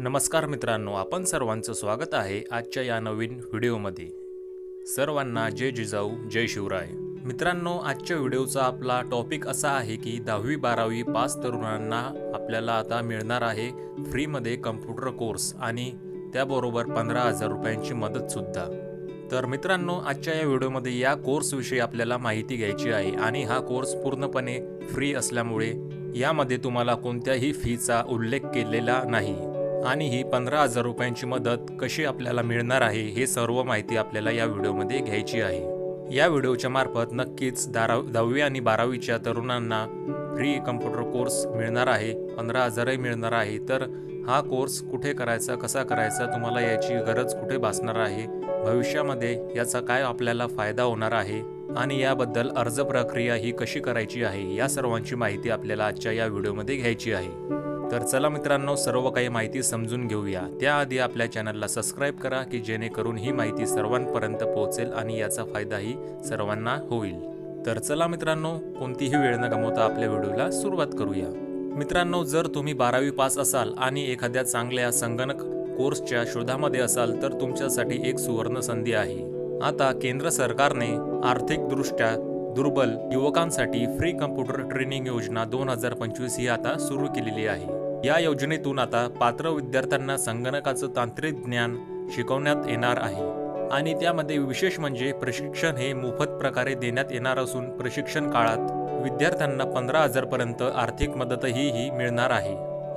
नमस्कार मित्रांनो आपण सर्वांचं स्वागत आहे आजच्या या नवीन व्हिडिओमध्ये. सर्वांना जय जिजाऊ जय शिवराय. मित्रांनो आजच्या व्हिडिओचा आपला टॉपिक असा आहे की दहावी बारावी पास तरुणांना आपल्याला आता मिळणार आहे फ्रीमध्ये कम्प्युटर कोर्स आणि त्याबरोबर पंधरा हजार रुपयांची मदतसुद्धा तर मित्रांनो आजच्या या व्हिडिओमध्ये या कोर्सविषयी आपल्याला माहिती घ्यायची आहे आणि हा कोर्स पूर्णपणे फ्री असल्यामुळे यामध्ये तुम्हाला कोणत्याही फीचा उल्लेख केलेला नाही. आणि ही पंधरा हजार रुपयांची मदत कशी आपल्याला मिळणार आहे हे सर्व माहिती आपल्याला या व्हिडिओमध्ये घ्यायची आहे. या व्हिडिओच्या मार्फत नक्कीच दारा दहावी आणि बारावीच्या तरुणांना फ्री कम्प्युटर कोर्स मिळणार आहे पंधरा हजारही मिळणार आहे. तर हा कोर्स कुठे करायचा कसा करायचा तुम्हाला याची गरज कुठे भासणार आहे भविष्यामध्ये याचा काय आपल्याला फायदा होणार आहे आणि याबद्दल अर्ज प्रक्रिया ही कशी करायची आहे या सर्वांची माहिती आपल्याला आजच्या या व्हिडिओमध्ये घ्यायची आहे. तर चला मित्रांनो सर्व काही माहिती समजून घेऊया. त्याआधी आपल्या चॅनलला सबस्क्राईब करा की जेणेकरून ही माहिती सर्वांपर्यंत पोहोचेल आणि याचा फायदाही सर्वांना होईल. तर चला मित्रांनो कोणतीही वेळ न गमवता आपल्या व्हिडिओला सुरुवात करूया. मित्रांनो जर तुम्ही बारावी पास असाल आणि एखाद्या चांगल्या संगणक कोर्सच्या शोधामध्ये असाल तर तुमच्यासाठी एक सुवर्ण संधी आहे. आता केंद्र सरकारने आर्थिकदृष्ट्या दुर्बल युवकांसाठी फ्री कम्प्युटर ट्रेनिंग योजना दोन हजार पंचवीस ही आता सुरू केलेली आहे. या योजनेतून आता पात्र विद्यार्थ्यांना संगणकाचं तांत्रिक ज्ञान शिकवण्यात येणार आहे. आणि त्यामध्ये विशेष म्हणजे प्रशिक्षण हे मोफत प्रकारे देण्यात येणार असून प्रशिक्षण काळात विद्यार्थ्यांना पंधरा हजारपर्यंत आर्थिक मदतही ही मिळणार आहे.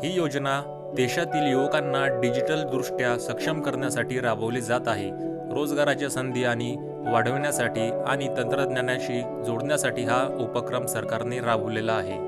ही योजना देशातील युवकांना डिजिटल दृष्ट्या सक्षम करण्यासाठी राबवली जात आहे. रोजगाराच्या संधी आणि वाढवण्यासाठी आणि तंत्रज्ञानाशी जोडण्यासाठी हा उपक्रम सरकारने राबवलेला आहे.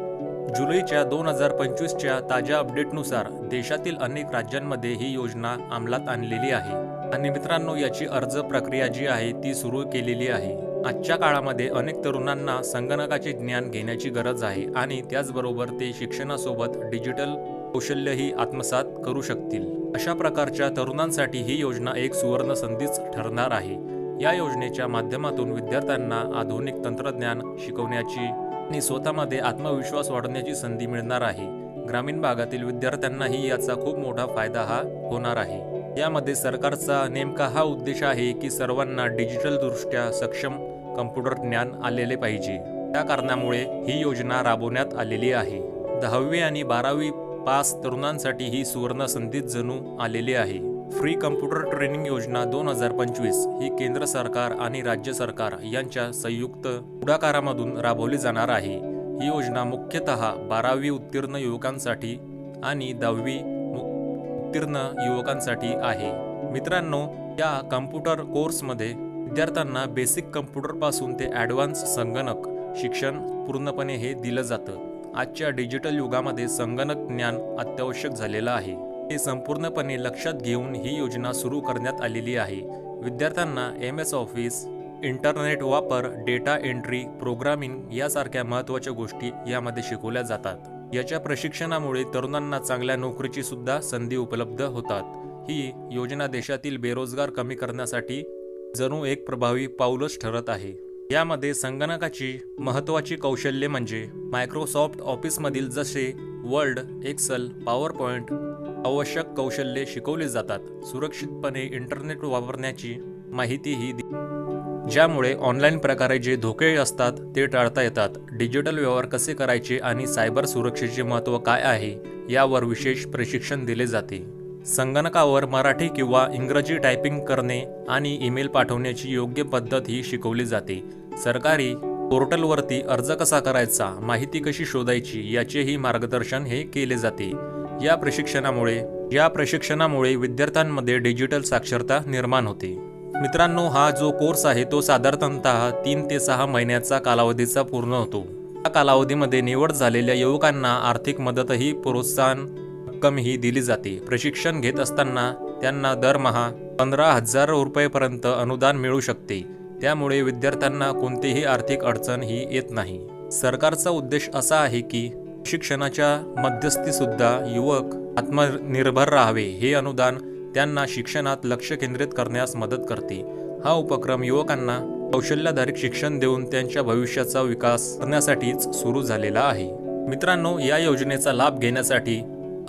जुलैच्या दोन हजार पंचवीसच्या ताज्या अपडेटनुसार देशातील अनेक राज्यांमध्ये ही योजना अंमलात आणलेली आहे. आणि मित्रांनो याची अर्ज प्रक्रिया जी आहे ती सुरू केलेली आहे. आजच्या काळामध्ये अनेक तरुणांना संगणकाचे ज्ञान घेण्याची गरज आहे आणि त्याचबरोबर ते शिक्षणासोबत डिजिटल कौशल्यही आत्मसात करू शकतील. अशा प्रकारच्या तरुणांसाठी ही योजना एक सुवर्ण संधीच ठरणार आहे. या योजनेच्या माध्यमातून विद्यार्थ्यांना आधुनिक तंत्रज्ञान शिकवण्याची आणि स्वतःमध्ये आत्मविश्वास वाढवण्याची संधी मिळणार आहे. ग्रामीण भागातील विद्यार्थ्यांनाही याचा खूप मोठा फायदा हा होणार आहे. यामध्ये सरकारचा नेमका हा उद्देश आहे की सर्वांना डिजिटल दृष्ट्या सक्षम कम्प्युटर ज्ञान आलेले पाहिजे. त्या कारणामुळे ही योजना राबवण्यात आलेली आहे. दहावी आणि बारावी पास तरुणांसाठी ही सुवर्ण संधीत जणू आलेली आहे. फ्री कम्प्युटर ट्रेनिंग योजना दोन हजार पंचवीस ही केंद्र सरकार आणि राज्य सरकार यांच्या संयुक्त पुढाकारामधून राबवली जाणार आहे. ही योजना मुख्यतः बारावी उत्तीर्ण युवकांसाठी आणि दहावी उत्तीर्ण युवकांसाठी आहे. मित्रांनो या कम्प्युटर कोर्समध्ये विद्यार्थ्यांना बेसिक कम्प्युटरपासून ते ॲडव्हान्स संगणक शिक्षण पूर्णपणे हे दिलं जातं. आजच्या डिजिटल युगामध्ये संगणक ज्ञान अत्यावश्यक झालेलं आहे. हे संपूर्णपणे लक्षात घेऊन ही योजना सुरू करण्यात आलेली आहे. विद्यार्थ्यांना एम एस ऑफिस इंटरनेट वापर डेटा एंट्री प्रोग्रामिंग यासारख्या महत्त्वाच्या गोष्टी यामध्ये शिकवल्या जातात. याच्या प्रशिक्षणामुळे तरुणांना चांगल्या नोकरीची सुद्धा संधी उपलब्ध होतात. ही योजना देशातील बेरोजगार कमी करण्यासाठी जणू एक प्रभावी पाऊलच ठरत आहे. यामध्ये संगणकाची महत्त्वाची कौशल्ये म्हणजे मायक्रोसॉफ्ट ऑफिसमधील जसे वर्ल्ड एक्सल पॉवर पॉईंट आवश्यक कौशल्ये शिकवली जातात. सुरक्षितपणे इंटरनेट वापरण्याची माहितीही दि- ज्यामुळे ऑनलाईन प्रकारे जे धोके असतात ते टाळता येतात. डिजिटल व्यवहार कसे करायचे आणि सायबर सुरक्षेचे महत्त्व काय आहे यावर विशेष प्रशिक्षण दिले जाते. संगणकावर मराठी किंवा इंग्रजी टायपिंग करणे आणि ईमेल पाठवण्याची योग्य पद्धत ही शिकवली जाते. सरकारी पोर्टलवरती अर्ज कसा करायचा माहिती कशी शोधायची याचेही मार्गदर्शन हे केले जाते. या प्रशिक्षणामुळे या प्रशिक्षणामुळे विद्यार्थ्यांमध्ये डिजिटल साक्षरता निर्माण होते. मित्रांनो हा जो कोर्स आहे तो साधारणतः तीन ते सहा महिन्याचा कालावधीचा पूर्ण होतो. या कालावधीमध्ये निवड झालेल्या युवकांना आर्थिक मदतही प्रोत्साहन रक्कम ही दिली जाते. प्रशिक्षण घेत असताना त्यांना दरमहा पंधरा हजार रुपयेपर्यंत अनुदान मिळू शकते. त्यामुळे विद्यार्थ्यांना कोणतीही आर्थिक अडचण ही येत नाही. सरकारचा उद्देश असा आहे की शिक्षणाच्या मध्यस्थीसुद्धा युवक आत्मनिर्भर राहावे हे अनुदान त्यांना शिक्षणात लक्ष केंद्रित करण्यास मदत करते. हा उपक्रम युवकांना कौशल्याधारित शिक्षण देऊन त्यांच्या भविष्याचा विकास करण्यासाठीच सुरू झालेला आहे. मित्रांनो या योजनेचा लाभ घेण्यासाठी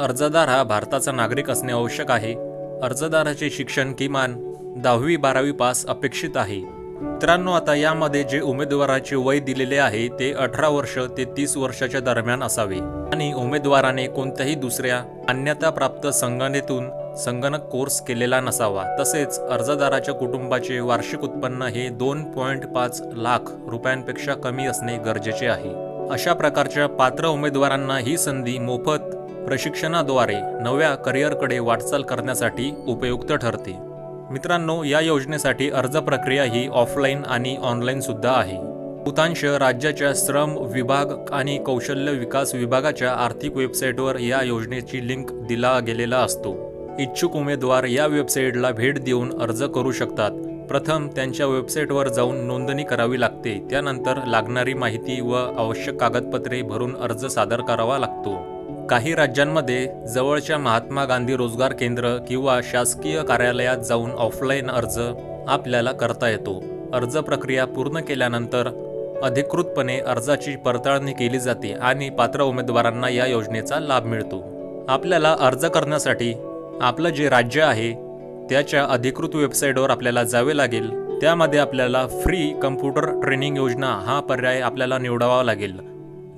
अर्जदार हा भारताचा नागरिक असणे आवश्यक आहे. अर्जदाराचे शिक्षण किमान दहावी बारावी पास अपेक्षित आहे. मित्रांनो आता यामध्ये जे उमेदवाराचे वय दिलेले आहे ते अठरा वर्ष ते तीस वर्षाच्या दरम्यान असावे. आणि उमेदवाराने कोणत्याही दुसऱ्या मान्यताप्राप्त संघटनेतून संगणक कोर्स केलेला नसावा. तसेच अर्जदाराच्या कुटुंबाचे वार्षिक उत्पन्न हे दोन पॉईंट पाच लाख रुपयांपेक्षा कमी असणे गरजेचे आहे. अशा प्रकारच्या पात्र उमेदवारांना ही संधी मोफत प्रशिक्षणाद्वारे नव्या करिअरकडे वाटचाल करण्यासाठी उपयुक्त ठरते. मित्रांनो या योजनेसाठी अर्ज प्रक्रिया ही ऑफलाईन आणि ऑनलाईन सुद्धा आहे. बहुतांश राज्याच्या श्रम विभाग आणि कौशल्य विकास विभागाच्या आर्थिक वेबसाईटवर या योजनेची लिंक दिला गेलेला असतो. इच्छुक उमेदवार या वेबसाईटला भेट देऊन अर्ज करू शकतात. प्रथम त्यांच्या वेबसाईटवर जाऊन नोंदणी करावी लागते. त्यानंतर लागणारी माहिती व आवश्यक कागदपत्रे भरून अर्ज सादर करावा लागतो. काही राज्यांमध्ये जवळच्या महात्मा गांधी रोजगार केंद्र किंवा शासकीय कार्यालयात जाऊन ऑफलाईन अर्ज आपल्याला करता येतो. अर्ज प्रक्रिया पूर्ण केल्यानंतर अधिकृतपणे अर्जाची पडताळणी केली जाते आणि पात्र उमेदवारांना या योजनेचा लाभ मिळतो. आपल्याला अर्ज करण्यासाठी आपलं जे राज्य आहे त्याच्या अधिकृत वेबसाईटवर आपल्याला जावे लागेल. त्यामध्ये आपल्याला फ्री कम्प्युटर ट्रेनिंग योजना हा पर्याय आपल्याला निवडावा लागेल.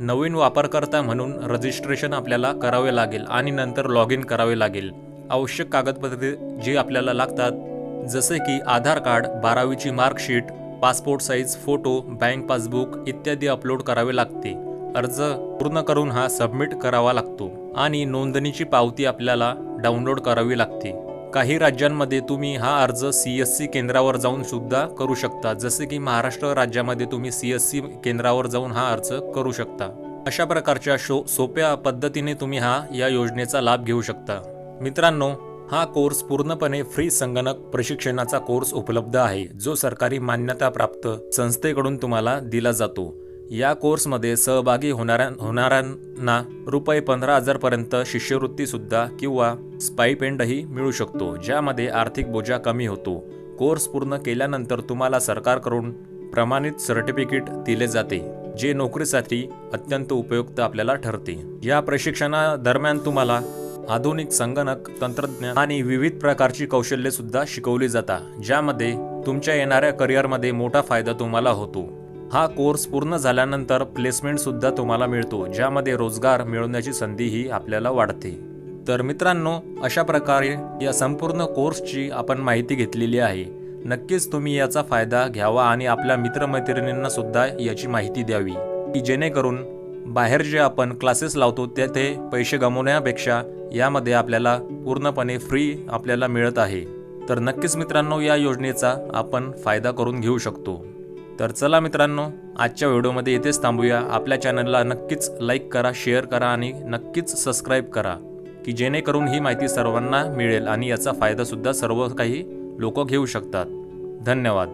नवीन वापरकर्ता म्हणून रजिस्ट्रेशन आपल्याला करावे लागेल आणि नंतर लॉग इन करावे लागेल. आवश्यक कागदपत्रे जी आपल्याला लागतात जसे की आधार कार्ड बारावीची marksheet passport size photo bank passbook इत्यादी अपलोड करावे लागते. अर्ज पूर्ण करून हा सबमिट करावा लागतो आणि नोंदणीची पावती आपल्याला डाउनलोड करावी लागते. काही राज्यांमध्ये तुम्ही हा अर्ज सी एस सी केंद्रावर जाऊन सुद्धा करू शकता. जसे की महाराष्ट्र राज्यामध्ये तुम्ही सी एस सी केंद्रावर जाऊन हा अर्ज करू शकता. अशा प्रकारच्या शो सोप्या पद्धतीने तुम्ही हा या योजनेचा लाभ घेऊ शकता. मित्रांनो हा कोर्स पूर्णपणे फ्री संगणक प्रशिक्षणाचा कोर्स उपलब्ध आहे जो सरकारी मान्यताप्राप्त संस्थेकडून तुम्हाला दिला जातो. या कोर्समध्ये सहभागी होणाऱ्या होणाऱ्यांना रुपये पंधरा हजारपर्यंत शिष्यवृत्तीसुद्धा किंवा स्पाईपेंडही मिळू शकतो ज्यामध्ये आर्थिक बोजा कमी होतो. कोर्स पूर्ण केल्यानंतर तुम्हाला सरकारकडून प्रमाणित सर्टिफिकेट दिले जाते जे नोकरीसाठी अत्यंत उपयुक्त आपल्याला ठरते. या प्रशिक्षणादरम्यान तुम्हाला आधुनिक संगणक तंत्रज्ञान आणि विविध प्रकारची कौशल्येसुद्धा शिकवली जातात ज्यामध्ये तुमच्या येणाऱ्या करिअरमध्ये मोठा फायदा तुम्हाला होतो. हा कोर्स पूर्ण झाल्यानंतर प्लेसमेंटसुद्धा तुम्हाला मिळतो ज्यामध्ये रोजगार मिळवण्याची संधीही आपल्याला वाढते. तर मित्रांनो अशा प्रकारे या संपूर्ण कोर्सची आपण माहिती घेतलेली आहे. नक्कीच तुम्ही याचा फायदा घ्यावा आणि आपल्या मित्रमैत्रिणींना सुद्धा याची माहिती द्यावी की जेणेकरून बाहेर जे आपण क्लासेस लावतो तेथे पैसे गमवण्यापेक्षा यामध्ये आपल्याला पूर्णपणे फ्री आपल्याला मिळत आहे. तर नक्कीच मित्रांनो या योजनेचा आपण फायदा करून घेऊ शकतो. तर चला मित्रांनो आजच्या व्हिडिओमध्ये येथेच थांबूया. आपल्या चॅनलला नक्कीच लाईक करा शेअर करा आणि नक्कीच सबस्क्राईब करा की जेणेकरून ही माहिती सर्वांना मिळेल आणि याचा फायदासुद्धा सर्व काही लोक घेऊ शकतात. धन्यवाद.